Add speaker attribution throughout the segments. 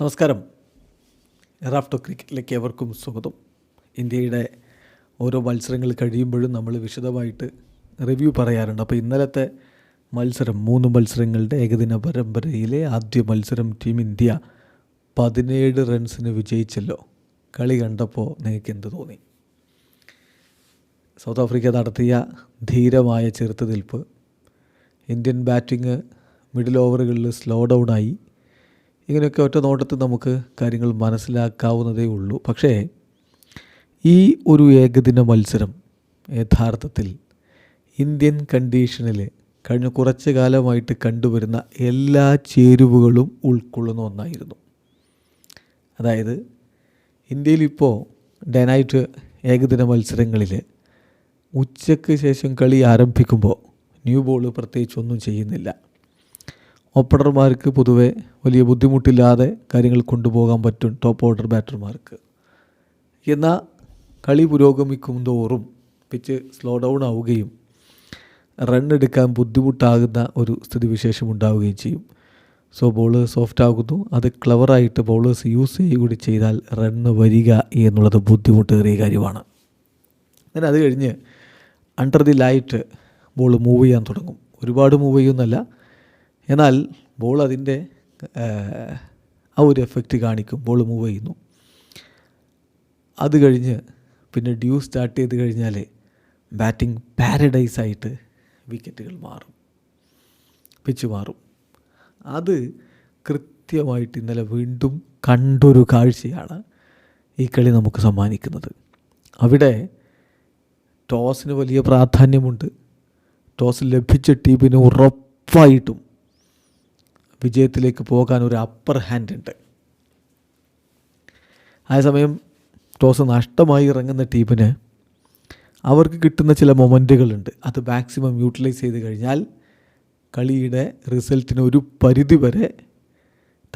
Speaker 1: നമസ്കാരം. റാഫ്റ്റോ ക്രിക്കറ്റിലേക്ക് എവർക്കും സ്വാഗതം. ഇന്ത്യയുടെ ഓരോ മത്സരങ്ങൾ കഴിയുമ്പോഴും നമ്മൾ വിശദമായിട്ട് റിവ്യൂ പറയാറുണ്ട്. അപ്പോൾ ഇന്നലത്തെ മത്സരം മൂന്ന് മത്സരങ്ങളുടെ ഏകദിന പരമ്പരയിലെ ആദ്യ മത്സരം ടീം ഇന്ത്യ പതിനേഴ് റൺസിന് വിജയിച്ചല്ലോ. കളി കണ്ടപ്പോൾ നിങ്ങൾക്ക് എന്ത് തോന്നി? സൗത്ത് ആഫ്രിക്ക നടത്തിയ ധീരമായ ചെറുത്തുനിൽപ്പ്. ഇന്ത്യൻ ബാറ്റിങ് മിഡിൽ ഓവറുകളിൽ സ്ലോ ഡൗണായി ഇങ്ങനെയൊക്കെ ഒറ്റ നോട്ടത്തിൽ നമുക്ക് കാര്യങ്ങൾ മനസ്സിലാക്കാവുന്നതേ ഉള്ളൂ. പക്ഷേ ഈ ഒരു ഏകദിന മത്സരം യഥാർത്ഥത്തിൽ ഇന്ത്യൻ കണ്ടീഷനിൽ കഴിഞ്ഞ കുറച്ച് കാലമായിട്ട് കണ്ടുവരുന്ന എല്ലാ ചേരുവകളും ഉൾക്കൊള്ളുന്ന ഒന്നായിരുന്നു. അതായത് ഇന്ത്യയിലിപ്പോൾ ഡേ ഏകദിന മത്സരങ്ങളിൽ ഉച്ചയ്ക്ക് ശേഷം കളി ആരംഭിക്കുമ്പോൾ ന്യൂ ബോൾ പ്രത്യേകിച്ചൊന്നും ചെയ്യുന്നില്ല. ഓപ്പണർമാർക്ക് പൊതുവെ വലിയ ബുദ്ധിമുട്ടില്ലാതെ കാര്യങ്ങൾ കൊണ്ടുപോകാൻ പറ്റും ടോപ്പ് ഓർഡർ ബാറ്റർമാർക്ക് എന്നാൽ കളി പുരോഗമിക്കും തോറും പിച്ച് സ്ലോ ഡൗൺ ആവുകയും റൺ എടുക്കാൻ ബുദ്ധിമുട്ടാകുന്ന ഒരു സ്ഥിതിവിശേഷം ഉണ്ടാവുകയും ചെയ്യും. സോ ബോൾ സോഫ്റ്റ് ആകുന്നു. അത് ക്ലവറായിട്ട് ബോളേഴ്സ് യൂസ് ചെയ്യുക കൂടി ചെയ്താൽ റണ്ണ് വരിക എന്നുള്ളത് ബുദ്ധിമുട്ടേറിയ കാര്യമാണ്. അങ്ങനെ അത് കഴിഞ്ഞ് under the light ball move ചെയ്യാൻ തുടങ്ങും. ഒരുപാട് മൂവ് ചെയ്യുന്നല്ല എന്നാൽ ബോൾ അതിന്റെ ആ ഒരു എഫക്റ്റ് കാണിക്കും. ബോൾ മൂവ് ചെയ്യുന്നു. അത് കഴിഞ്ഞ് പിന്നെ ഡ്യൂ സ്റ്റാർട്ട് ചെയ്ത് കഴിഞ്ഞാൽ ബാറ്റിംഗ് പാരഡൈസ് ആയിട്ട് വിക്കറ്റുകൾ മാറും. പിച്ച് മാറും. അത് കൃത്യമായിട്ട് ഇന്നലെ വീണ്ടും കണ്ടൊരു കാഴ്ചയാണ് ഈ കളി നമുക്ക് സമ്മാനിക്കുന്നത്. അവിടെ ടോസിന് വലിയ പ്രാധാന്യമുണ്ട്. ടോസ് ലഭിച്ച ടീമിന് ഉറപ്പായിട്ടും വിജയത്തിലേക്ക് പോകാൻ ഒരു അപ്പർ ഹാൻഡ് ഉണ്ട്. അതേസമയം ടോസ് നഷ്ടമായി ഇറങ്ങുന്ന ടീമിന് അവർക്ക് കിട്ടുന്ന ചില മൊമെന്റുകളുണ്ട് അത് മാക്സിമം യൂട്ടിലൈസ് ചെയ്ത് കഴിഞ്ഞാൽ കളിയുടെ റിസൾട്ടിന് ഒരു പരിധി വരെ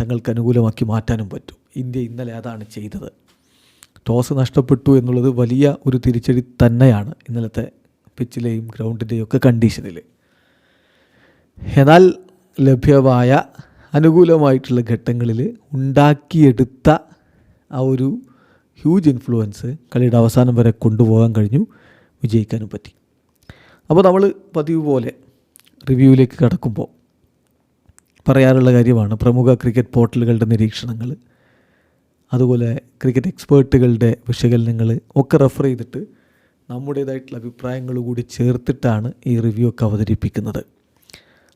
Speaker 1: തങ്ങൾക്ക് അനുകൂലമാക്കി മാറ്റാനും പറ്റും. ഇന്ത്യ ഇന്നലെ അതാണ് ചെയ്തത്. ടോസ് നഷ്ടപ്പെട്ടു എന്നുള്ളത് വലിയ ഒരു തിരിച്ചടി തന്നെയാണ് ഇന്നലത്തെ പിച്ചിലെയും ഗ്രൗണ്ടിന്റെയും ഒക്കെ കണ്ടീഷനിൽ എന്നാൽ ലഭ്യമായ അനുകൂലമായിട്ടുള്ള ഘട്ടങ്ങളിൽ ഉണ്ടാക്കിയെടുത്ത ആ ഒരു ഹ്യൂജ് ഇൻഫ്ലുവൻസ് കളിയുടെ അവസാനം വരെ കൊണ്ടുപോകാൻ കഴിഞ്ഞു വിജയിക്കാനും പറ്റി. അപ്പോൾ നമ്മൾ പതിവ് പോലെ റിവ്യൂവിലേക്ക് കടക്കുമ്പോൾ പറയാറുള്ള കാര്യമാണ് പ്രമുഖ ക്രിക്കറ്റ് പോർട്ടലുകളുടെ നിരീക്ഷണങ്ങൾ അതുപോലെ ക്രിക്കറ്റ് എക്സ്പേർട്ടുകളുടെ വിശകലനങ്ങൾ ഒക്കെ റെഫർ ചെയ്തിട്ട് നമ്മുടേതായിട്ടുള്ള അഭിപ്രായങ്ങൾ കൂടി ചേർത്തിട്ടാണ് ഈ റിവ്യൂ ഒക്കെ അവതരിപ്പിക്കുന്നത്.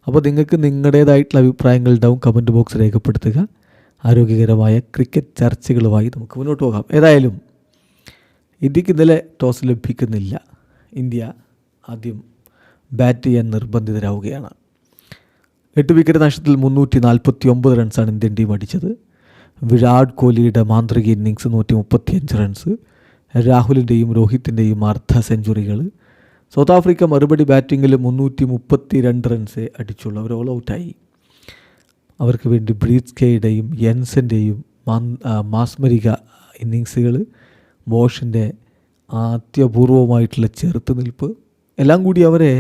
Speaker 1: അപ്പോൾ നിങ്ങൾക്ക് നിങ്ങളുടേതായിട്ടുള്ള അഭിപ്രായങ്ങൾ ഉണ്ടാവും. കമന്റ് ബോക്സ് രേഖപ്പെടുത്തുക. ആരോഗ്യകരമായ ക്രിക്കറ്റ് ചർച്ചകളുമായി നമുക്ക് മുന്നോട്ട് പോകാം. ഏതായാലും ഇന്ത്യയ്ക്ക് ഇന്നലെ ടോസ് ലഭിക്കുന്നില്ല. ഇന്ത്യ ആദ്യം ബാറ്റ് ചെയ്യാൻ നിർബന്ധിതരാവുകയാണ്. എട്ട് വിക്കറ്റ് നഷ്ടത്തിൽ മുന്നൂറ്റി നാൽപ്പത്തി ഒമ്പത് റൺസാണ് ഇന്ത്യൻ ടീം അടിച്ചത്. വിരാട് കോഹ്ലിയുടെ മാന്ത്രിക ഇന്നിങ്സ് നൂറ്റി മുപ്പത്തിയഞ്ച് റൺസ്. രാഹുലിന്റെയും രോഹിത്തിന്റെയും അർദ്ധ സെഞ്ചുറികൾ. സൗത്ത് ആഫ്രിക്ക മറുപടി ബാറ്റിങ്ങിൽ മുന്നൂറ്റി മുപ്പത്തി രണ്ട് റൺസേ അടിച്ചുള്ളൂ. അവർ ഓൾ ഔട്ടായി അവർക്ക് വേണ്ടി ബ്രീത്സ്കെയുടെയും യെൻസിന്റെയും മാസ്മരിക ഇന്നിങ്സുകൾ ബോഷിന്റെ ആത്യപൂർവമായിട്ടുള്ള ചെറുത്തുനിൽപ്പ് എല്ലാം കൂടി അവരെ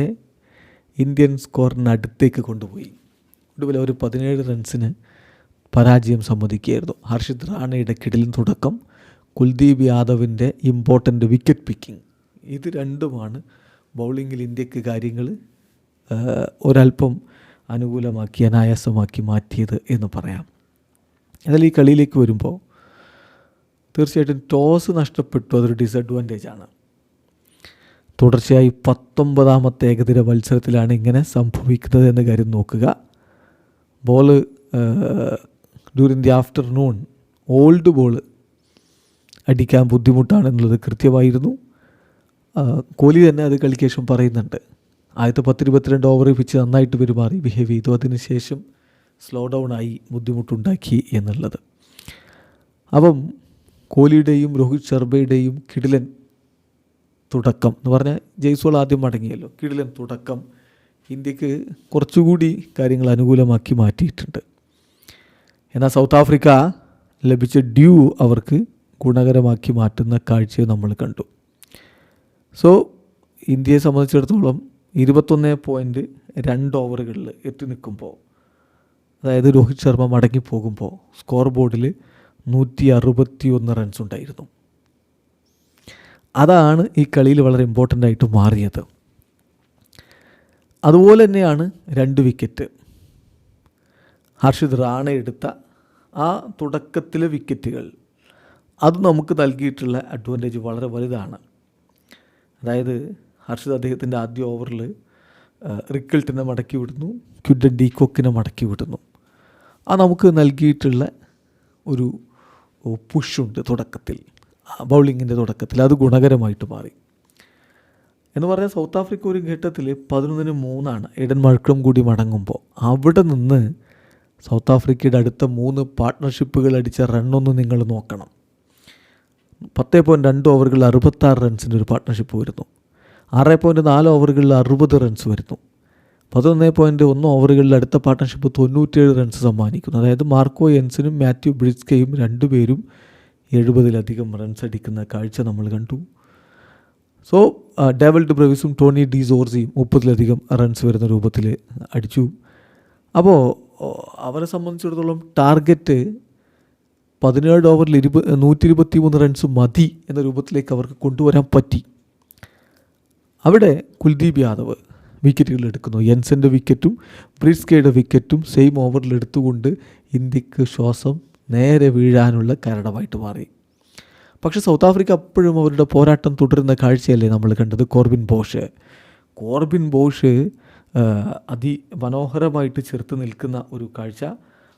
Speaker 1: ഇന്ത്യൻ സ്കോറിനടുത്തേക്ക് കൊണ്ടുപോയി. ഒടുവിൽ അവർ പതിനേഴ് റൺസിന് പരാജയം സമ്മതിക്കുകയായിരുന്നു. ഹർഷിത് റാണയുടെ കിടിലൻ തുടക്കം കുൽദീപ് യാദവിന്റെ ഇമ്പോർട്ടന്റ് വിക്കറ്റ് പിക്കിംഗ് ഇത് രണ്ടുമാണ് ബൗളിങ്ങിൽ ഇന്ത്യയ്ക്ക് കാര്യങ്ങൾ ഒരല്പം അനുകൂലമാക്കി അനായാസമാക്കി മാറ്റിയത് എന്ന് പറയാം. എന്നാൽ ഈ കളിയിലേക്ക് വരുമ്പോൾ തീർച്ചയായിട്ടും ടോസ് നഷ്ടപ്പെട്ടു. അതൊരു ഡിസഡ്വാന്റേജ് ആണ്. തുടർച്ചയായി പത്തൊമ്പതാമത്തെ ഏകദിന മത്സരത്തിലാണ് ഇങ്ങനെ സംഭവിക്കുന്നത് എന്ന കാര്യം നോക്കുക. Ball during the afternoon old ball അടിക്കാൻ ബുദ്ധിമുട്ടാണെന്നുള്ളത് കൃത്യമായിരുന്നു. കോഹ്ലി തന്നെ അത് കളിക്ക് ശേഷം പറയുന്നുണ്ട്. ആദ്യത്തെ പത്തിരുപത്തിരണ്ട് ഓവർ പിച്ച് നന്നായിട്ട് പെരുമാറി. ബിഹേവ് ചെയ്തു. അതിനുശേഷം സ്ലോ ഡൗൺ ആയി ബുദ്ധിമുട്ടുണ്ടാക്കി എന്നുള്ളത്. അപ്പം കോഹ്ലിയുടെയും രോഹിത് ശർമ്മയുടെയും കിടിലൻ തുടക്കം എന്ന് പറഞ്ഞാൽ ജയ്സോൾ ആദ്യം മടങ്ങിയല്ലോ. കിടിലൻ തുടക്കം ഇന്ത്യയ്ക്ക് കുറച്ചുകൂടി കാര്യങ്ങൾ അനുകൂലമാക്കി മാറ്റിയിട്ടുണ്ട്. എന്നാൽ സൗത്ത് ആഫ്രിക്ക ലഭിച്ച ഡ്യൂ അവർക്ക് ഗുണകരമാക്കി മാറ്റുന്ന കാഴ്ചയും നമ്മൾ കണ്ടു. സോ ഇന്ത്യയെ സംബന്ധിച്ചിടത്തോളം ഇരുപത്തൊന്ന് പോയിന്റ് രണ്ട് ഓവറുകളിൽ എത്തി നിൽക്കുമ്പോൾ അതായത് രോഹിത് ശർമ്മ മടങ്ങി പോകുമ്പോൾ സ്കോർ ബോർഡിൽ നൂറ്റി അറുപത്തി ഒന്ന് റൺസ് ഉണ്ടായിരുന്നു. അതാണ് ഈ കളിയിൽ വളരെ ഇമ്പോർട്ടന്റ് ആയിട്ട് മാറിയത്. അതുപോലെ തന്നെയാണ് രണ്ട് വിക്കറ്റ് ഹർഷിത് റാണ എടുത്ത ആ തുടക്കത്തിലെ വിക്കറ്റുകൾ അത് നമുക്ക് നൽകിയിട്ടുള്ള അഡ്വാന്റേജ് വളരെ വലുതാണ്. അതായത് ഹർഷിത് അദ്ദേഹത്തിന്റെ ആദ്യ ഓവറിൽ റിക്കിൾട്ടിനെ മടക്കി വിടുന്നു ക്യുഡൻ ഡീകോക്കിനെ മടക്കി വിടുന്നു. ആ നമുക്ക് നൽകിയിട്ടുള്ള ഒരു പുഷുണ്ട് തുടക്കത്തിൽ ബൗളിങ്ങിന്റെ തുടക്കത്തിൽ. അത് ഗുണകരമായിട്ട് മാറി. എന്ന് പറഞ്ഞാൽ സൗത്ത് ആഫ്രിക്ക ഒരു ഘട്ടത്തിൽ പതിനൊന്നിന് മൂന്നാണ് എഡൻ മഴക്കം കൂടി മടങ്ങുമ്പോൾ. അവിടെ നിന്ന് സൗത്ത് ആഫ്രിക്കയുടെ അടുത്ത മൂന്ന് പാർട്ട്ണർഷിപ്പുകൾ അടിച്ച റണ്ണൊന്ന് നിങ്ങൾ നോക്കണം. പത്ത് പോയിന്റ് രണ്ട് ഓവറുകളിൽ അറുപത്താറ് റൺസിന്റെ ഒരു പാർട്ട്ണർഷിപ്പ് വരുന്നു. ആറ് പോയിന്റ് നാല് ഓവറുകളിൽ അറുപത് റൺസ് വരുന്നു. പതിനൊന്ന് പോയിന്റ് ഒന്ന് ഓവറുകളിൽ അടുത്ത പാർട്ട്ണർഷിപ്പ് തൊണ്ണൂറ്റിയേഴ് റൺസ് സമ്മാനിക്കുന്നു. അതായത് മാർക്കോ എൻസിനും മാത്യു ബ്രിസ്കയും രണ്ടുപേരും എഴുപതിലധികം റൺസ് അടിക്കുന്ന കാഴ്ച നമ്മൾ കണ്ടു. സോ ഡേവൽഡ് ബ്രവിസും ടോണി ഡി ജോർജിയും മുപ്പതിലധികം റൺസ് വരുന്ന രൂപത്തിൽ അടിച്ചു. അപ്പോൾ അവരെ സംബന്ധിച്ചിടത്തോളം ടാർഗറ്റ് പതിനേഴ് ഓവറിൽ ഇരുപ നൂറ്റി ഇരുപത്തി മൂന്ന് റൺസ് മതി എന്ന രൂപത്തിലേക്ക് അവർക്ക് കൊണ്ടുവരാൻ പറ്റി. അവിടെ കുൽദീപ് യാദവ് വിക്കറ്റുകൾ എടുക്കുന്നു. യെൻസന്റെ വിക്കറ്റും ബ്രിസ്കയുടെ വിക്കറ്റും സെയിം ഓവറിൽ എടുത്തുകൊണ്ട് ഇന്ത്യയ്ക്ക് ശ്വാസം നേരെ വീഴാനുള്ള കാരണമായിട്ട് മാറി. പക്ഷേ സൗത്ത് ആഫ്രിക്ക അപ്പോഴും അവരുടെ പോരാട്ടം തുടരുന്ന കാഴ്ചയല്ലേ നമ്മൾ കണ്ടത്? Corbin Bosch. കോർബിൻ ബോഷ് അതിമനോഹരമായിട്ട് ചെറുത്ത് നിൽക്കുന്ന ഒരു കാഴ്ച.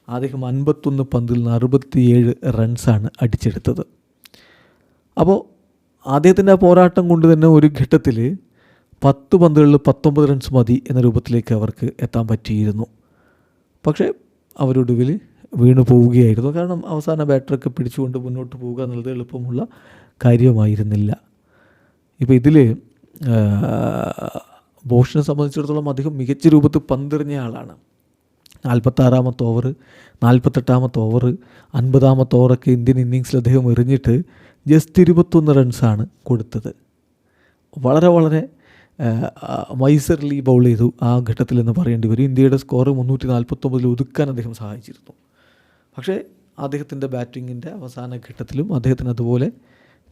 Speaker 1: അദ്ദേഹം അൻപത്തൊന്ന് പന്തിൽ നിന്ന് അറുപത്തിയേഴ് റൺസാണ് അടിച്ചെടുത്തത്. അപ്പോൾ അദ്ദേഹത്തിന്റെ ആ പോരാട്ടം കൊണ്ട് തന്നെ ഒരു ഘട്ടത്തിൽ പത്ത് പന്തുകളിൽ പത്തൊമ്പത് റൺസ് മതി എന്ന രൂപത്തിലേക്ക് അവർക്ക് എത്താൻ പറ്റിയിരുന്നു. പക്ഷേ അവരൊടുവിൽ വീണു പോവുകയായിരുന്നു. കാരണം അവസാന ബാറ്ററൊക്കെ പിടിച്ചുകൊണ്ട് മുന്നോട്ട് പോവുക എന്നുള്ളത് എളുപ്പമുള്ള കാര്യമായിരുന്നില്ല. ഇപ്പോൾ ഇതിൽ ബോഷിനെ സംബന്ധിച്ചിടത്തോളം അദ്ദേഹം മികച്ച രൂപത്തിൽ പന്തെറിഞ്ഞ ആളാണ്. നാൽപ്പത്താറാമത്തെ ഓവർ നാൽപ്പത്തെട്ടാമത്തെ ഓവർ അൻപതാമത്തെ ഓവറൊക്കെ ഇന്ത്യൻ ഇന്നിങ്സിൽ അദ്ദേഹം എറിഞ്ഞിട്ട് ജസ്റ്റ് ഇരുപത്തൊന്ന് റൺസാണ് കൊടുത്തത്. വളരെ വളരെ മൈസർലി ബൗൾ ചെയ്തു ആ ഘട്ടത്തിൽ എന്ന് പറയേണ്ടി വരും. ഇന്ത്യയുടെ സ്കോർ മുന്നൂറ്റി നാൽപ്പത്തൊമ്പതിൽ ഒതുക്കാൻ അദ്ദേഹം സഹായിച്ചിരുന്നു. പക്ഷേ അദ്ദേഹത്തിന്റെ ബാറ്റിങ്ങിന്റെ അവസാന ഘട്ടത്തിലും അദ്ദേഹത്തിന് അതുപോലെ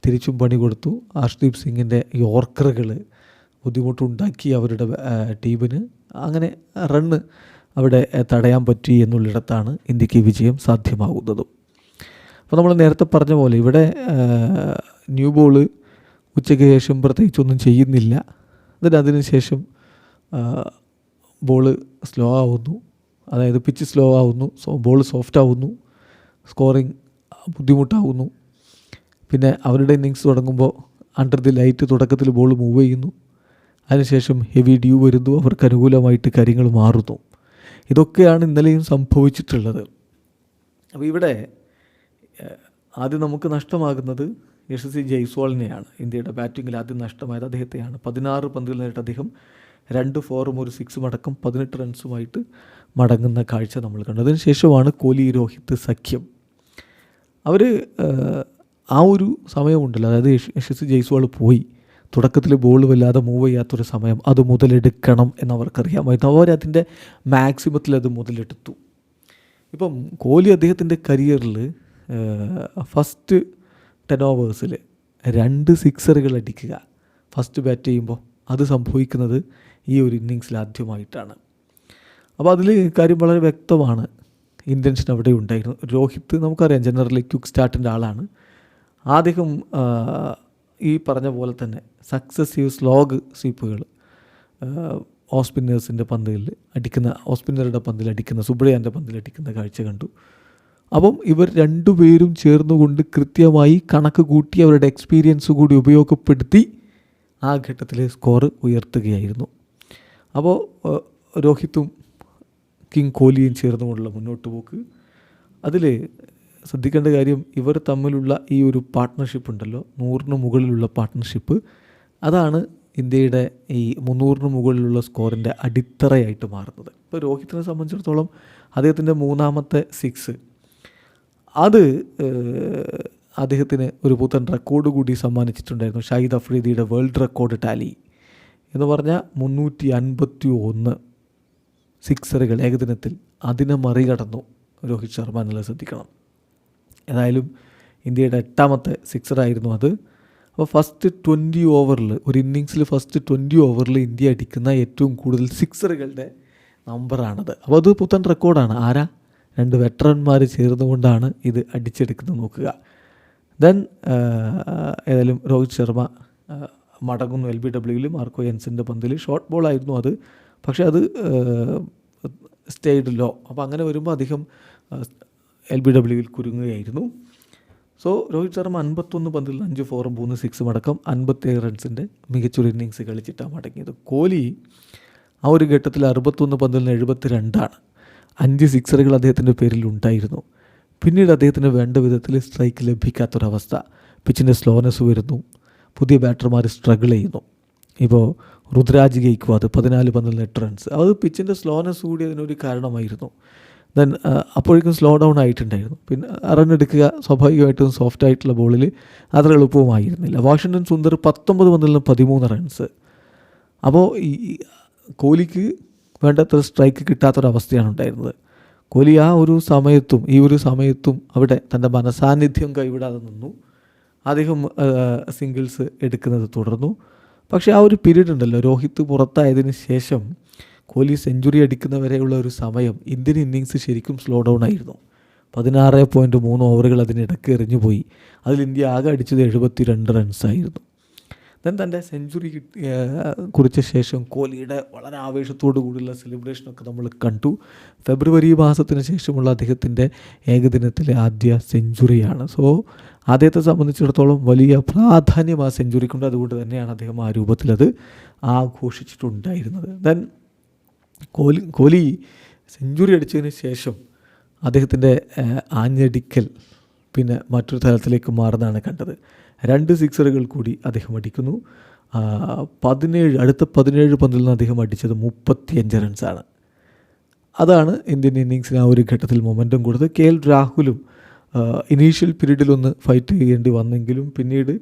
Speaker 1: തിരിച്ചും പണി കൊടുത്തു. ഹർഷ്ദീപ് സിംഗിന്റെ യോർക്കറുകൾ ബുദ്ധിമുട്ടുണ്ടാക്കി അവരുടെ ടീമിന്. അങ്ങനെ റണ്ണ് അവിടെ തടയാൻ പറ്റി എന്നുള്ളിടത്താണ് ഇന്ത്യയ്ക്ക് വിജയം സാധ്യമാകുന്നതും. അപ്പോൾ നമ്മൾ നേരത്തെ പറഞ്ഞ പോലെ ഇവിടെ ന്യൂ ബോൾ ഉച്ചയ്ക്ക് ശേഷം പ്രത്യേകിച്ചൊന്നും ചെയ്യുന്നില്ല. എന്നിട്ട് അതിന് ശേഷം ബോൾ സ്ലോ ആവുന്നു. അതായത് പിച്ച് സ്ലോ ആവുന്നു സോ ബോൾ സോഫ്റ്റ് ആവുന്നു സ്കോറിങ് ബുദ്ധിമുട്ടാവുന്നു. പിന്നെ അവരുടെ ഇന്നിങ്സ് തുടങ്ങുമ്പോൾ അണ്ടർ ദി ലൈറ്റ് തുടക്കത്തിൽ ബോൾ മൂവ് ചെയ്യുന്നു. അതിനുശേഷം ഹെവി ഡ്യൂ വരുന്നു അവർക്ക് അനുകൂലമായിട്ട് കാര്യങ്ങൾ മാറുന്നു. ഇതൊക്കെയാണ് ഇന്നലെയും സംഭവിച്ചിട്ടുള്ളത്. അപ്പോൾ ഇവിടെ ആദ്യം നമുക്ക് നഷ്ടമാകുന്നത് യശസ്വി ജയ്സ്വാളിനെയാണ്. ഇന്ത്യയുടെ ബാറ്റിങ്ങിൽ ആദ്യം നഷ്ടമായത് അദ്ദേഹത്തെയാണ്. പതിനാറ് പന്തുകൾ നേരിട്ട് അദ്ദേഹം രണ്ട് ഫോറും ഒരു സിക്സും അടക്കം പതിനെട്ട് റൺസുമായിട്ട് മടങ്ങുന്ന കാഴ്ച നമ്മൾ കണ്ടു. അതിനുശേഷമാണ് കോഹ്ലി രോഹിത് സഖ്യം. അവർ ആ ഒരു സമയമുണ്ടല്ലോ. അതായത് യശസ്വി ജയ്സ്വാൾ പോയി. തുടക്കത്തിൽ ബോൾ വല്ലാതെ മൂവ് ചെയ്യാത്തൊരു സമയം അത് മുതലെടുക്കണം എന്നവർക്കറിയാമായിരുന്നു. അവരതിന്റെ മാക്സിമത്തിൽ അത് മുതലെടുത്തു. ഇപ്പം കോഹ്ലി അദ്ദേഹത്തിന്റെ കരിയറിൽ ഫസ്റ്റ് ടെൻ ഓവേഴ്സിൽ രണ്ട് സിക്സറുകൾ അടിക്കുക. ഫസ്റ്റ് ബാറ്റ് ചെയ്യുമ്പോൾ അത് സംഭവിക്കുന്നത് ഈ ഒരു ഇന്നിങ്സിൽ ആദ്യമായിട്ടാണ്. അപ്പോൾ അതിൽ കാര്യം വളരെ വ്യക്തമാണ്. ഇന്റൻഷൻ അവിടെ ഉണ്ടായിരുന്നു. രോഹിത് നമുക്കറിയാം ജനറലി ക്യുക്ക് സ്റ്റാർട്ടിന്റെ ആളാണ്. ആദ്യം ഈ പറഞ്ഞ പോലെ തന്നെ സക്സസീവ് സ്ലോഗ് സ്വീപ്പുകൾ ഓസ്പിന്നേഴ്സിന്റെ പന്തുകളിൽ അടിക്കുന്ന ഓസ്പിന്നറുടെ പന്തിൽ അടിക്കുന്ന സുബ്രയാന്റെ പന്തിൽ അടിക്കുന്ന കാഴ്ച കണ്ടു. അപ്പം ഇവർ രണ്ടുപേരും ചേർന്നുകൊണ്ട് കൃത്യമായി കണക്ക് കൂട്ടി അവരുടെ എക്സ്പീരിയൻസ് കൂടി ഉപയോഗപ്പെടുത്തി ആ ഘട്ടത്തിലെ സ്കോർ ഉയർത്തുകയായിരുന്നു. അപ്പോൾ രോഹിത്തും കിങ് കോഹ്ലിയും ചേർന്നുകൊണ്ടുള്ള മുന്നോട്ട് പോക്ക് അതിൽ ശ്രദ്ധിക്കേണ്ട കാര്യം ഇവർ തമ്മിലുള്ള ഈ ഒരു പാർട്ട്ണർഷിപ്പ് ഉണ്ടല്ലോ നൂറിന് മുകളിലുള്ള പാർട്ട്ണർഷിപ്പ് അതാണ് ഇന്ത്യയുടെ ഈ മുന്നൂറിന് മുകളിലുള്ള സ്കോറിന്റെ അടിത്തറയായിട്ട് മാറുന്നത്. ഇപ്പോൾ രോഹിത്തിനെ സംബന്ധിച്ചിടത്തോളം അദ്ദേഹത്തിന്റെ മൂന്നാമത്തെ സിക്സ് അത് അദ്ദേഹത്തിന് ഒരു പുത്തൻ റെക്കോർഡ് കൂടി സമ്മാനിച്ചിട്ടുണ്ടായിരുന്നു. ഷാഹിദ് അഫ്രീദിയുടെ വേൾഡ് റെക്കോർഡ് ടാലി എന്ന് പറഞ്ഞാൽ മുന്നൂറ്റി അൻപത്തി ഒന്ന് സിക്സറുകൾ ഏകദിനത്തിൽ അതിനെ മറികടന്നു. രോഹിത് ശർമ്മ എന്നുള്ളത് ശ്രദ്ധിക്കണം. ഏതായാലും ഇന്ത്യയുടെ എട്ടാമത്തെ സിക്സറായിരുന്നു അത്. അപ്പോൾ ഫസ്റ്റ് ട്വന്റി ഓവറിൽ ഒരു ഇന്നിങ്സിൽ ഫസ്റ്റ് ട്വന്റി ഓവറിൽ ഇന്ത്യ അടിക്കുന്ന ഏറ്റവും കൂടുതൽ സിക്സറുകളുടെ നമ്പറാണത് അപ്പോൾ അത് പുത്തൻ റെക്കോർഡാണ് ആരാ? രണ്ട് വെറ്ററന്മാർ ചേർന്നുകൊണ്ടാണ് ഇത് അടിച്ചെടുക്കുന്നത് നോക്കുക. ദെൻ ഏതായാലും രോഹിത് ശർമ്മ മടങ്ങുന്നു എൽ ബി ഡബ്ല്യുവിൽ മാർക്കോ എൻസിന്റെ പന്തിൽ ഷോർട്ട് ബോൾ ആയിരുന്നു അത്. പക്ഷേ അത് സ്റ്റേഡ് ലോ അപ്പോൾ അങ്ങനെ വരുമ്പോൾ അദ്ദേഹം എൽ ബി ഡബ്ല്യുവിൽ കുരുങ്ങുകയായിരുന്നു. സോ രോഹിത് ശർമ്മ അൻപത്തൊന്ന് പന്തിൽ അഞ്ച് ഫോറും മൂന്ന് സിക്സും അടക്കം അൻപത്തേഴ് റൺസിന്റെ മികച്ചൊരു ഇന്നിങ്സ് കളിച്ചിട്ടാണ് മടങ്ങിയത്. കോഹ്ലി ആ ഒരു ഘട്ടത്തിൽ അറുപത്തൊന്ന് പന്തിൽ നിന്ന് എഴുപത്തി രണ്ടാണ് അഞ്ച് സിക്സറുകൾ അദ്ദേഹത്തിന്റെ പേരിൽ ഉണ്ടായിരുന്നു. പിന്നീട് അദ്ദേഹത്തിന് വേണ്ട വിധത്തിൽ സ്ട്രൈക്ക് ലഭിക്കാത്തൊരവസ്ഥ. പിച്ചിന്റെ സ്ലോനെസ് വരുന്നു പുതിയ ബാറ്റർമാർ സ്ട്രഗിൾ ചെയ്യുന്നു. ഇപ്പോൾ രുദ്രാജ് അത് പതിനാല് പന്തിൽ നിന്ന് എട്ട് റൺസ് അത് പിച്ചിന്റെ സ്ലോനെസ് കൂടി അതിനൊരു കാരണമായിരുന്നു. ദെൻ അപ്പോഴേക്കും സ്ലോ ഡൗൺ ആയിട്ടുണ്ടായിരുന്നു. പിന്നെ റൺ എടുക്കുക സ്വാഭാവികമായിട്ടും സോഫ്റ്റ് ആയിട്ടുള്ള ബോളിൽ അത്ര എളുപ്പവുമായിരുന്നില്ല. വാഷിങ്ടൺ സുന്ദർ പത്തൊമ്പത് പന്തിൽ നിന്ന് പതിമൂന്ന് റൺസ് അപ്പോൾ ഈ കോഹ്ലിക്ക് വേണ്ടത്ര സ്ട്രൈക്ക് കിട്ടാത്തൊരവസ്ഥയാണ് ഉണ്ടായിരുന്നത്. കോഹ്ലി ആ ഒരു സമയത്തും ഈ ഒരു സമയത്തും അവിടെ തന്റെ മനസാന്നിധ്യം കൈവിടാതെ നിന്നു. അദ്ദേഹം സിംഗിൾസ് എടുക്കുന്നത് തുടർന്നു. പക്ഷേ ആ ഒരു പീരീഡ് ഉണ്ടല്ലോ. രോഹിത് പുറത്തായതിന് ശേഷം കോഹ്ലി സെഞ്ചുറി അടിക്കുന്നവരെയുള്ള ഒരു സമയം ഇന്ത്യൻ ഇന്നിങ്സ് ശരിക്കും സ്ലോ ഡൗൺ ആയിരുന്നു. പതിനാറ് പോയിന്റ് മൂന്ന് ഓവറുകൾ അതിനിടയ്ക്ക് എറിഞ്ഞു പോയി. അതിൽ ഇന്ത്യ ആകെ അടിച്ചത് എഴുപത്തി രണ്ട് റൺസായിരുന്നു ദെൻ തന്റെ സെഞ്ചുറി കുറിച്ച ശേഷം കോഹ്ലിയുടെ വളരെ ആവേശത്തോടു കൂടിയുള്ള സെലിബ്രേഷനൊക്കെ നമ്മൾ കണ്ടു. ഫെബ്രുവരി മാസത്തിന് ശേഷമുള്ള അദ്ദേഹത്തിന്റെ ഏകദിനത്തിലെ ആദ്യ സെഞ്ചുറിയാണ്. സോ അദ്ദേഹത്തെ സംബന്ധിച്ചിടത്തോളം വലിയ പ്രാധാന്യം ആ സെഞ്ചുറിക്കുണ്ട്. അതുകൊണ്ട് തന്നെയാണ് അദ്ദേഹം ആ രൂപത്തിലത് ആഘോഷിച്ചിട്ടുണ്ടായിരുന്നത്. ദെൻ കോഹ്ലി കോഹ്ലി സെഞ്ചുറി അടിച്ചതിന് ശേഷം അദ്ദേഹത്തിന്റെ ആഞ്ഞടിക്കൽ പിന്നെ മറ്റൊരു തലത്തിലേക്ക് മാറുന്നതാണ് കണ്ടത്. രണ്ട് സിക്സറുകൾ കൂടി അദ്ദേഹം അടിക്കുന്നു. പതിനേഴ് അടുത്ത പതിനേഴ് പന്തിൽ നിന്ന് അദ്ദേഹം അടിച്ചത് മുപ്പത്തിയഞ്ച് റൺസാണ് അതാണ് ഇന്ത്യൻ ഇന്നിങ്സിന് ആ ഒരു ഘട്ടത്തിൽ മൊമെന്റം കൊടുത്തത്. കെ എൽ രാഹുലും ഇനീഷ്യൽ പീരീഡിലൊന്ന് ഫൈറ്റ് ചെയ്യേണ്ടി വന്നെങ്കിലും പിന്നീട്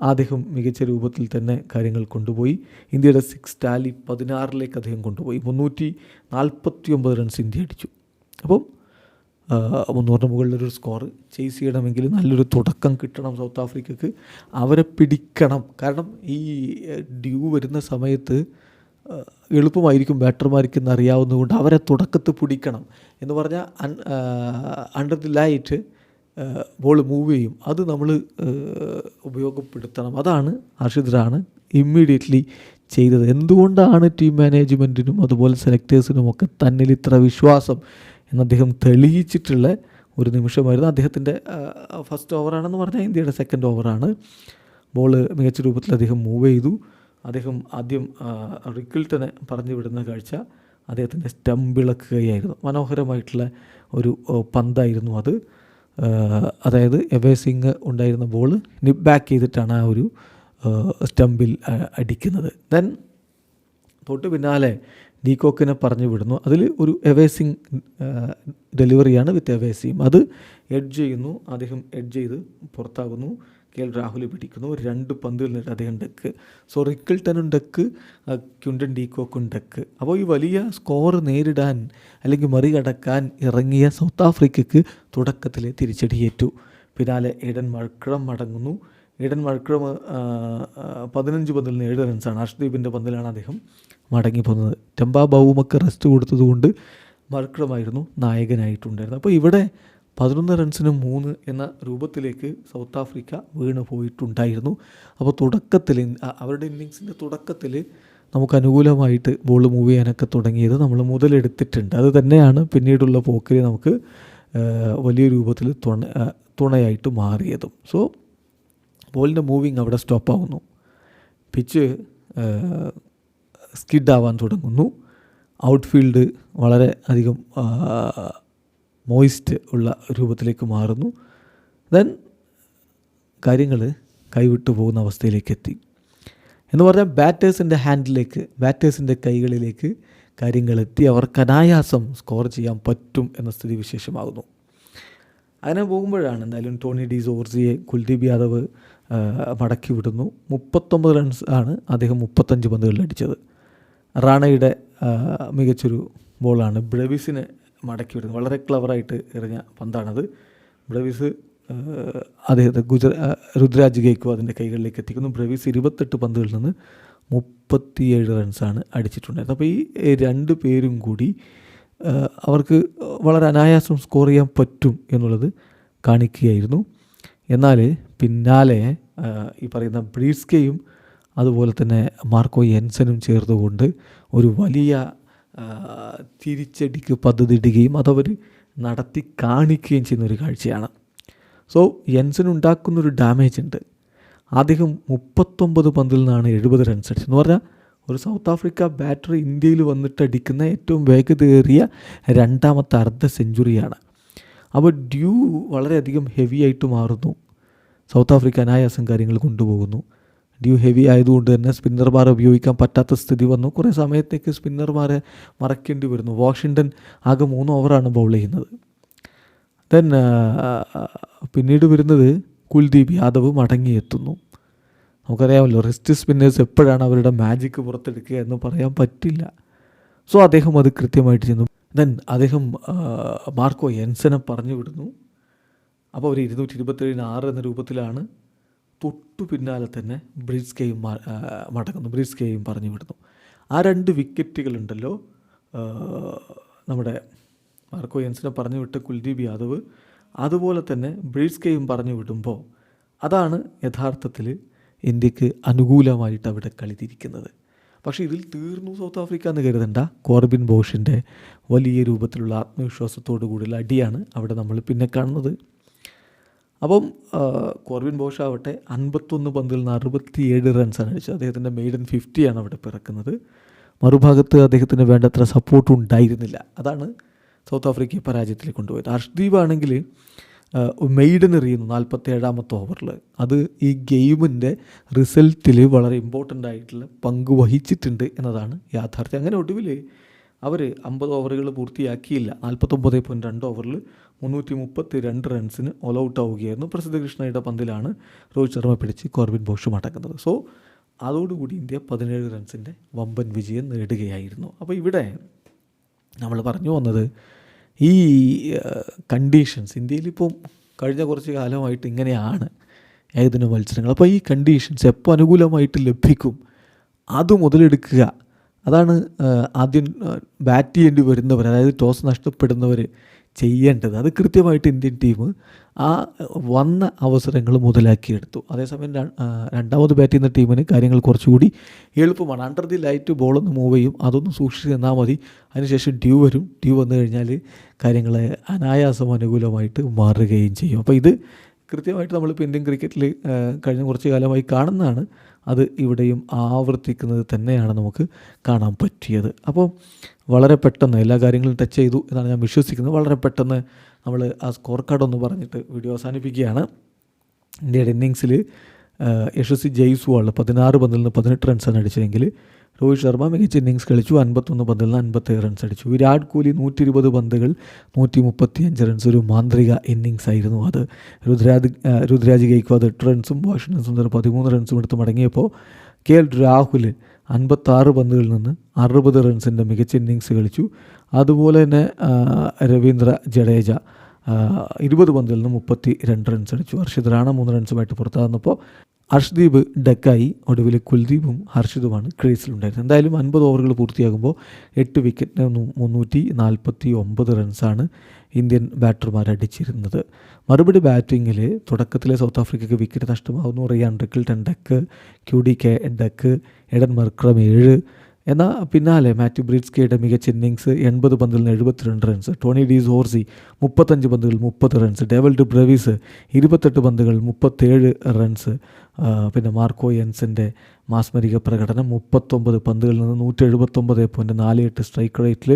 Speaker 1: അദ്ദേഹം മികച്ച രൂപത്തിൽ തന്നെ കാര്യങ്ങൾ കൊണ്ടുപോയി. ഇന്ത്യയുടെ സിക്സ് ടാലി പതിനാറിലേക്ക് അദ്ദേഹം കൊണ്ടുപോയി. മുന്നൂറ്റി നാൽപ്പത്തി ഒമ്പത് റൺസ് ഇന്ത്യ അടിച്ചു. അപ്പം മുന്നൂറിന് മുകളിലൊരു സ്കോർ ചേസ് ചെയ്യണമെങ്കിൽ നല്ലൊരു തുടക്കം കിട്ടണം സൗത്ത് ആഫ്രിക്കക്ക്. അവരെ പിടിക്കണം. കാരണം ഈ ഡ്യൂ വരുന്ന സമയത്ത് എളുപ്പമായിരിക്കും ബാറ്റർമാർക്ക് എന്നറിയാവുന്നതുകൊണ്ട് അവരെ തുടക്കത്ത് പിടിക്കണം. എന്ന് പറഞ്ഞാൽ under the light ball move ചെയ്യും. അത് നമ്മൾ ഉപയോഗപ്പെടുത്തണം. അതാണ് ഹർഷിത് റാണ ഇമ്മീഡിയറ്റ്ലി ചെയ്തത്. എന്തുകൊണ്ടാണ് ടീം മാനേജ്മെന്റിനും അതുപോലെ സെലക്ടേഴ്സിനും ഒക്കെ തന്നിൽ ഇത്ര വിശ്വാസം? എന്ന് അദ്ദേഹം തെളിയിച്ചിട്ടുള്ള ഒരു നിമിഷമായിരുന്നു. അദ്ദേഹത്തിന്റെ ഫസ്റ്റ് ഓവറാണെന്ന് പറഞ്ഞാൽ ഇന്ത്യയുടെ സെക്കൻഡ് ഓവറാണ് ബോൾ മികച്ച രൂപത്തിൽ അദ്ദേഹം മൂവ് ചെയ്തു. അദ്ദേഹം ആദ്യം റിക്കിൾട്ടനെ പറഞ്ഞു വിടുന്ന കാഴ്ച അദ്ദേഹത്തിന്റെ സ്റ്റംപ് ഇളക്കുകയായിരുന്നു. മനോഹരമായിട്ടുള്ള ഒരു പന്തായിരുന്നു അത്. അതായത് എബേ സിംഗ് ഉണ്ടായിരുന്ന ബോൾ നിപ്പ് ബാക്ക് ചെയ്തിട്ടാണ് ആ ഒരു സ്റ്റമ്പിൽ അടിക്കുന്നത്. ദെൻ തൊട്ട് പിന്നാലെ ഡീകോക്കിനെ പറഞ്ഞു വിടുന്നു. അതിൽ ഒരു എവേസിങ് ഡെലിവറിയാണ് വിത്ത് എവേസിയും അത് എഡ്ജ് ചെയ്യുന്നു. അദ്ദേഹം എഡ്ജ് ചെയ്ത് പുറത്താകുന്നു. കെ എൽ രാഹുൽ പിടിക്കുന്നു രണ്ട് പന്തുകൾ അദ്ദേഹം ഡെക്ക്. സോ റിക്കിൾട്ടനും ഡെക്ക് ക്യുണ്ടൻ ഡീകോക്കും ഡെക്ക്. അപ്പോൾ ഈ വലിയ സ്കോർ നേരിടാൻ അല്ലെങ്കിൽ മറികടക്കാൻ ഇറങ്ങിയ സൗത്ത് ആഫ്രിക്കയ്ക്ക് തുടക്കത്തിൽ തിരിച്ചടിയേറ്റു. പിന്നാലെ ഏഡൻ മഴക്കിഴം മടങ്ങുന്നു. ഏഡൻ മഴക്കിഴം പതിനഞ്ച് പന്തിൽ നിന്ന് ഏഴ് റൺസാണ് അർഷ്ദീപിന്റെ പന്തിലാണ് അദ്ദേഹം മടങ്ങി പോകുന്നത്. ടെമ്പ ബൗമൊക്കെ റെസ്റ്റ് കൊടുത്തതുകൊണ്ട് മഴക്കിഴമായിരുന്നു നായകനായിട്ടുണ്ടായിരുന്നത്. അപ്പോൾ ഇവിടെ പതിനൊന്ന് റൺസിന് മൂന്ന് എന്ന രൂപത്തിലേക്ക് സൗത്ത് ആഫ്രിക്ക വീണ് പോയിട്ടുണ്ടായിരുന്നു. അപ്പോൾ തുടക്കത്തിൽ അവരുടെ ഇന്നിങ്സിന്റെ തുടക്കത്തിൽ നമുക്ക് അനുകൂലമായിട്ട് ബോൾ മൂവ് ചെയ്യാനൊക്കെ തുടങ്ങിയത് നമ്മൾ മുതലെടുത്തിട്ടുണ്ട്. അത് തന്നെയാണ് പിന്നീടുള്ള പോക്കിൽ നമുക്ക് വലിയ രൂപത്തിൽ തുണ തുണയായിട്ട് മാറിയതും. സോ ബോളിന്റെ മൂവിങ് അവിടെ സ്റ്റോപ്പ് ആവുന്നു. പിച്ച് സ്കിഡ് ആവാൻ തുടങ്ങുന്നു. ഔട്ട് ഫീൽഡ് വളരെ അധികം മോയിസ്റ്റ് ഉള്ള രൂപത്തിലേക്ക് മാറുന്നു. ദെൻ കാര്യങ്ങൾ കൈവിട്ടു പോകുന്ന അവസ്ഥയിലേക്ക് എത്തി എന്ന് പറഞ്ഞാൽ ബാറ്റേഴ്സിന്റെ ഹാൻഡിലേക്ക് ബാറ്റേഴ്സിന്റെ കൈകളിലേക്ക് കാര്യങ്ങൾ എത്തി. അവർക്ക് അനായാസം സ്കോർ ചെയ്യാൻ പറ്റും എന്ന സ്ഥിതി വിശേഷമാകുന്നു. അങ്ങനെ പോകുമ്പോഴാണ് എന്തായാലും ടോണി ഡി ജോർജിയെ കുൽദീപ് യാദവ് മടക്കി വിടുന്നു. മുപ്പത്തൊമ്പത് റൺസ് ആണ് അദ്ദേഹം മുപ്പത്തഞ്ച് പന്തുകളിൽ അടിച്ചത്. റാണയുടെ മികച്ചൊരു ബോളാണ്. ബ്രവിസിനെ മടക്കി വിടുന്നത് വളരെ ക്ലവറായിട്ട് എറിഞ്ഞ പന്താണത്. ബ്രവീസ് അദ്ദേഹത്തെ ഗുജ രുദ്രാജ് ഗേക്കോ അതിന്റെ കൈകളിലേക്ക് എത്തിക്കുന്നു. ബ്രവീസ് ഇരുപത്തെട്ട് പന്തുകളിൽ നിന്ന് മുപ്പത്തിയേഴ് റൺസാണ് അടിച്ചിട്ടുണ്ടായിരുന്നത്. അപ്പോൾ ഈ രണ്ട് പേരും കൂടി അവർക്ക് വളരെ അനായാസം സ്കോർ ചെയ്യാൻ പറ്റും എന്നുള്ളത് കാണിക്കുകയായിരുന്നു. എന്നാൽ പിന്നാലെ ഈ പറയുന്ന ബ്രീസ്കയും അതുപോലെ തന്നെ മാർക്കോ എൻസനും ചേർന്നുകൊണ്ട് ഒരു വലിയ തിരിച്ചടിക്ക് പദ്ധതിയിടുകയും അതവർ നടത്തി കാണിക്കുകയും ചെയ്യുന്ന ഒരു കാഴ്ചയാണ്. സോ യെൻസൻ ഉണ്ടാക്കുന്നൊരു ഡാമേജ് ഉണ്ട്. അദ്ദേഹം മുപ്പത്തൊമ്പത് പന്തിൽ നിന്നാണ് എഴുപത് റൺസ് അടിച്ചത്. എന്ന് പറഞ്ഞാൽ ഒരു സൗത്ത് ആഫ്രിക്ക ബാറ്റർ ഇന്ത്യയിൽ വന്നിട്ട് അടിക്കുന്ന ഏറ്റവും വേഗതയേറിയ രണ്ടാമത്തെ അർദ്ധ സെഞ്ചുറിയാണ്. അപ്പോൾ ഡ്യൂ വളരെയധികം ഹെവി ആയിട്ട് മാറുന്നു. സൗത്ത് ആഫ്രിക്ക അനായാസം കാര്യങ്ങൾ കൊണ്ടുപോകുന്നു. ഡ്യൂ ഹെവി ആയതുകൊണ്ട് തന്നെ സ്പിന്നർമാരെ ഉപയോഗിക്കാൻ പറ്റാത്ത സ്ഥിതി വന്നു. കുറേ സമയത്തേക്ക് സ്പിന്നർമാരെ മറക്കേണ്ടി വരുന്നു. വാഷിങ്ടൺ ആകെ മൂന്ന് ഓവറാണ് ബൗൾ ചെയ്യുന്നത്. ദെൻ പിന്നീട് വരുന്നത് കുൽദീപ് യാദവ് മടങ്ങിയെത്തുന്നു. നമുക്കറിയാമല്ലോ റിസ്റ്റ് സ്പിന്നേഴ്സ് എപ്പോഴാണ് അവരുടെ മാജിക്ക് പുറത്തെടുക്കുക എന്ന് പറയാൻ പറ്റില്ല. സോ അദ്ദേഹം അത് കൃത്യമായിട്ട് ചെയ്യുന്നു. ദെൻ അദ്ദേഹം മാർക്കോ എൻസനെ പറഞ്ഞു വിടുന്നു. അപ്പോൾ ഒരു ഇരുന്നൂറ്റി ഇരുപത്തേഴിന് ആറ് എന്ന രൂപത്തിലാണ് തൊട്ടു പിന്നാലെ തന്നെ ബ്രിഡ്സ് കെയും മടങ്ങുന്നു. ബ്രിഡ്സ് കെയും പറഞ്ഞു വിടുന്നു. ആ രണ്ട് വിക്കറ്റുകളുണ്ടല്ലോ നമ്മുടെ മാർക്കോ യൻസിനെ പറഞ്ഞു വിട്ട കുൽദീപ് യാദവ്. അതുപോലെ തന്നെ ബ്രിഡ്സ് കെയും പറഞ്ഞു വിടുമ്പോൾ അതാണ് യഥാർത്ഥത്തിൽ ഇന്ത്യയ്ക്ക് അനുകൂലമായിട്ട് അവിടെ കളി തിരിക്കുന്നത് പക്ഷേ ഇതിൽ തീർന്നു സൗത്ത് ആഫ്രിക്ക എന്ന് കരുതണ്ട. കോർബിൻ ബോഷിന്റെ വലിയ രൂപത്തിലുള്ള ആത്മവിശ്വാസത്തോടു കൂടിയുള്ള അടിയാണ് അവിടെ നമ്മൾ പിന്നെ കാണുന്നത്. അപ്പം കോർവിൻ ബോഷ് ആവട്ടെ അൻപത്തൊന്ന് പന്തിൽ നിന്ന് അറുപത്തിയേഴ് റൺസാണ് അടിച്ചത്. അദ്ദേഹത്തിന്റെ മെയ്ഡൻ ഫിഫ്റ്റിയാണ് അവിടെ പിറക്കുന്നത്. മറുഭാഗത്ത് അദ്ദേഹത്തിന് വേണ്ടത്ര സപ്പോർട്ട് ഉണ്ടായിരുന്നില്ല. അതാണ് സൗത്ത് ആഫ്രിക്കയെ പരാജയത്തിൽ കൊണ്ടുപോയത്. ഹർഷ്ദീപ് ആണെങ്കിൽ മെയ്ഡൻ എറിയുന്നു നാൽപ്പത്തി ഏഴാമത്തെ ഓവറിൽ അത് ഈ ഗെയിമിന്റെ റിസൾട്ടിൽ വളരെ ഇമ്പോർട്ടന്റ് ആയിട്ടുള്ള പങ്ക് വഹിച്ചിട്ടുണ്ട് എന്നതാണ് യാഥാർത്ഥ്യം. അങ്ങനെ ഒടുവിൽ അവർ അമ്പത് ഓവറുകൾ പൂർത്തിയാക്കിയില്ല. നാൽപ്പത്തൊമ്പത് പോയിന്റ് രണ്ട് ഓവറിൽ മുന്നൂറ്റി മുപ്പത്തി രണ്ട് റൺസിന് ഓൾ ഔട്ട് ആവുകയായിരുന്നു പ്രസിദ്ധ കൃഷ്ണയുടെ പന്തിലാണ് രോഹിത് ശർമ്മ പിടിച്ച് കോർബിൻ ബോഷും അടക്കുന്നത്. സോ അതോടുകൂടി ഇന്ത്യ പതിനേഴ് റൺസിന്റെ വമ്പൻ വിജയം നേടുകയായിരുന്നു. അപ്പോൾ ഇവിടെ നമ്മൾ പറഞ്ഞു വന്നത് ഈ കണ്ടീഷൻസ് ഇന്ത്യയിലിപ്പം കഴിഞ്ഞ കുറച്ച് കാലമായിട്ട് ഇങ്ങനെയാണ് ഏകദിന മത്സരങ്ങൾ. അപ്പോൾ ഈ കണ്ടീഷൻസ് എപ്പോൾ അനുകൂലമായിട്ട് ലഭിക്കും? അത് മുതലെടുക്കുക. അതാണ് ആദ്യം ബാറ്റ് ചെയ്യേണ്ടി വരുന്നവർ അതായത് ടോസ് നഷ്ടപ്പെടുന്നവർ ചെയ്യേണ്ടത്. അത് കൃത്യമായിട്ട് ഇന്ത്യൻ ടീം ആ വന്ന അവസരങ്ങൾ മുതലാക്കിയെടുത്തു. അതേസമയം രണ്ടാമത് ബാറ്റ് ചെയ്യുന്ന ടീമിന് കാര്യങ്ങൾ കുറച്ചുകൂടി എളുപ്പമാണ്. അണ്ടർ ദി ലൈറ്റ് ബോളൊന്ന് മൂവ് ചെയ്യും അതൊന്ന് സൂക്ഷിച്ച് നിന്നാൽ മതി. അതിനുശേഷം ഡ്യൂ വരും. ഡ്യൂ വന്നു കഴിഞ്ഞാൽ കാര്യങ്ങൾ അനായാസം അനുകൂലമായിട്ട് മാറുകയും ചെയ്യും. അപ്പോൾ ഇത് കൃത്യമായിട്ട് നമ്മളിപ്പോൾ ഇന്ത്യൻ ക്രിക്കറ്റിൽ കഴിഞ്ഞ കുറച്ച് കാലമായി കാണുന്നതാണ്. അത് ഇവിടെയും ആവർത്തിക്കുന്നത് തന്നെയാണ് നമുക്ക് കാണാൻ പറ്റിയത്. അപ്പോൾ വളരെ പെട്ടെന്ന് എല്ലാ കാര്യങ്ങളും ടച്ച് ചെയ്തു എന്നാണ് ഞാൻ വിശ്വസിക്കുന്നത്. വളരെ പെട്ടെന്ന് നമ്മൾ ആ സ്കോർ കാർഡ് ഒന്ന് പറഞ്ഞിട്ട് വീഡിയോ അവസാനിപ്പിക്കുകയാണ്. ഇന്ത്യയുടെ ഇന്നിങ്സിൽ യശസ്വി ജയ്സ്വാൾ പതിനാറ് പന്തിൽ നിന്ന് പതിനെട്ട് റൺസാണ് അടിച്ചതെങ്കിൽ രോഹിത് ശർമ്മ മികച്ച ഇന്നിങ്സ് കളിച്ചു. അൻപത്തൊന്ന് പന്തിൽ നിന്ന് അൻപത്തേഴ് റൺസ് അടിച്ചു. വിരാട് കോഹ്ലി നൂറ്റി ഇരുപത് പന്തുകൾ നൂറ്റി മുപ്പത്തി അഞ്ച് റൺസ് ഒരു മാന്ത്രിക ഇന്നിങ്സ് ആയിരുന്നു അത്. രുദ്രാജ് രുദ്രാജ് ഗെയ്ക്വാദ് എട്ട് റൺസും വാഷിംഗ്ടൺ സുന്ദർ പതിമൂന്ന് റൺസും എടുത്ത് മടങ്ങിയപ്പോൾ കെ എൽ രാഹുൽ അൻപത്താറ് പന്തുകളിൽ നിന്ന് അറുപത് റൺസിന്റെ മികച്ച ഇന്നിങ്സ് കളിച്ചു. അതുപോലെ തന്നെ രവീന്ദ്ര ജഡേജ ഇരുപത് പന്തിൽ നിന്ന് മുപ്പത്തി രണ്ട് റൺസ് അടിച്ചു. ഹർഷിത് റാണ മൂന്ന് റൺസുമായിട്ട് പുറത്താകുന്നപ്പോൾ ഹർഷ്ദീപ് ഡക്കായി. ഒടുവിൽ കുൽദീപും ഹർഷിതുമാണ് ക്രീസിലുണ്ടായിരുന്നത് എന്തായാലും അൻപത് ഓവറുകൾ പൂർത്തിയാകുമ്പോൾ എട്ട് വിക്കറ്റിന് മുന്നൂറ്റി നാൽപ്പത്തി ഒമ്പത് റൺസാണ് ഇന്ത്യൻ ബാറ്റർമാർ അടിച്ചിരുന്നത്. മറുപടി ബാറ്റിങ്ങിൽ തുടക്കത്തിലെ സൗത്ത് ആഫ്രിക്കയ്ക്ക് wicket നഷ്ടമാകുന്നു. Ryan Rickelton duck Q D K duck Aiden Markram ഏഴ് എന്നാൽ പിന്നാലെ മാത്യു ബ്രിഡ്സ്കിയുടെ മികച്ച ഇന്നിങ്സ് എൺപത് പന്തിൽ നിന്ന് എഴുപത്തിരണ്ട് റൺസ് ടോണി ഡീസ് ഹോർസി മുപ്പത്തഞ്ച് പന്തുകൾ മുപ്പത് റൺസ് ഡെവൽഡ് ബ്രവീസ് ഇരുപത്തെട്ട് പന്തുകൾ മുപ്പത്തേഴ് റൺസ് പിന്നെ മാർക്കോ യെൻസന്റെ മാസ്മരിക പ്രകടനം മുപ്പത്തൊമ്പത് പന്തുകളിൽ നിന്ന് നൂറ്റി എഴുപത്തൊമ്പത് പോയിന്റ് നാല് എട്ട് സ്ട്രൈക്ക് റേറ്റിൽ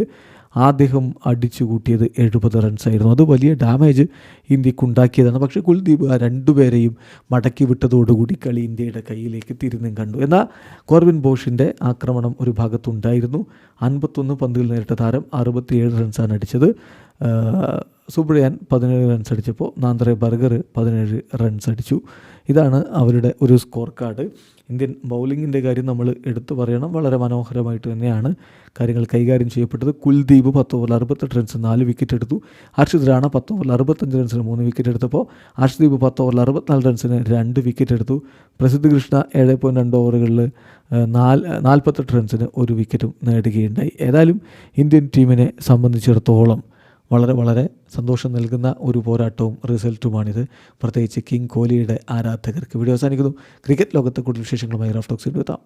Speaker 1: അദ്ദേഹം അടിച്ചു കൂട്ടിയത് എഴുപത് റൺസായിരുന്നു അത് വലിയ ഡാമേജ് ഇന്ത്യയ്ക്ക് ഉണ്ടാക്കിയതാണ്. പക്ഷേ കുൽദീപ് ആ രണ്ടുപേരെയും മടക്കി വിട്ടതോടുകൂടി കളി ഇന്ത്യയുടെ കയ്യിലേക്ക് തിരിഞ്ഞും കണ്ടു. എന്നാൽ കോർവിൻ ബോഷിന്റെ ആക്രമണം ഒരു ഭാഗത്തുണ്ടായിരുന്നു. അൻപത്തൊന്ന് പന്തുകൾ നേരിട്ട താരം അറുപത്തിയേഴ് റൺസാണ് അടിച്ചത്. സുബ്രിയാൻ പതിനേഴ് റൺസ് അടിച്ചപ്പോൾ നാന്ത്രെ ബർഗർ പതിനേഴ് റൺസ് അടിച്ചു. ഇതാണ് അവരുടെ ഒരു സ്കോർ കാർഡ് ഇന്ത്യൻ ബൗളിങ്ങിന്റെ കാര്യം നമ്മൾ എടുത്തു പറയണം. വളരെ മനോഹരമായിട്ട് തന്നെയാണ് കാര്യങ്ങൾ കൈകാര്യം ചെയ്യപ്പെട്ടത്. കുൽദീപ് പത്ത് ഓവറിൽ അറുപത്തെട്ട് റൺസ് നാല് വിക്കറ്റ് എടുത്തു. ഹർഷിത് റാണ പത്ത് ഓവറിൽ അറുപത്തഞ്ച് റൺസിന് മൂന്ന് വിക്കറ്റ് എടുത്തപ്പോൾ ഹർഷ്ദീപ് പത്ത് ഓവറിൽ അറുപത്തിനാല് റൺസിന് രണ്ട് വിക്കറ്റ് എടുത്തു. പ്രസിദ്ധ് കൃഷ്ണ ഏഴ് പോയിന്റ് രണ്ട് ഓവറുകളിൽ നാല് നാൽപ്പത്തെട്ട് റൺസിന് ഒരു വിക്കറ്റും നേടുകയുണ്ടായി. ഏതായാലും ഇന്ത്യൻ ടീമിനെ സംബന്ധിച്ചിടത്തോളം വളരെ വളരെ സന്തോഷം നൽകുന്ന ഒരു പോരാട്ടവും റിസൾട്ടുമാണിത്. പ്രത്യേകിച്ച് കിങ് കോഹ്ലിയുടെ ആരാധകർക്ക്. വീഡിയോ അവസാനിക്കുന്നു. ക്രിക്കറ്റ് ലോകത്തെ കൂടുതൽ വിശേഷങ്ങളുമായി റഫ് ടോക്സിൽ എത്താം.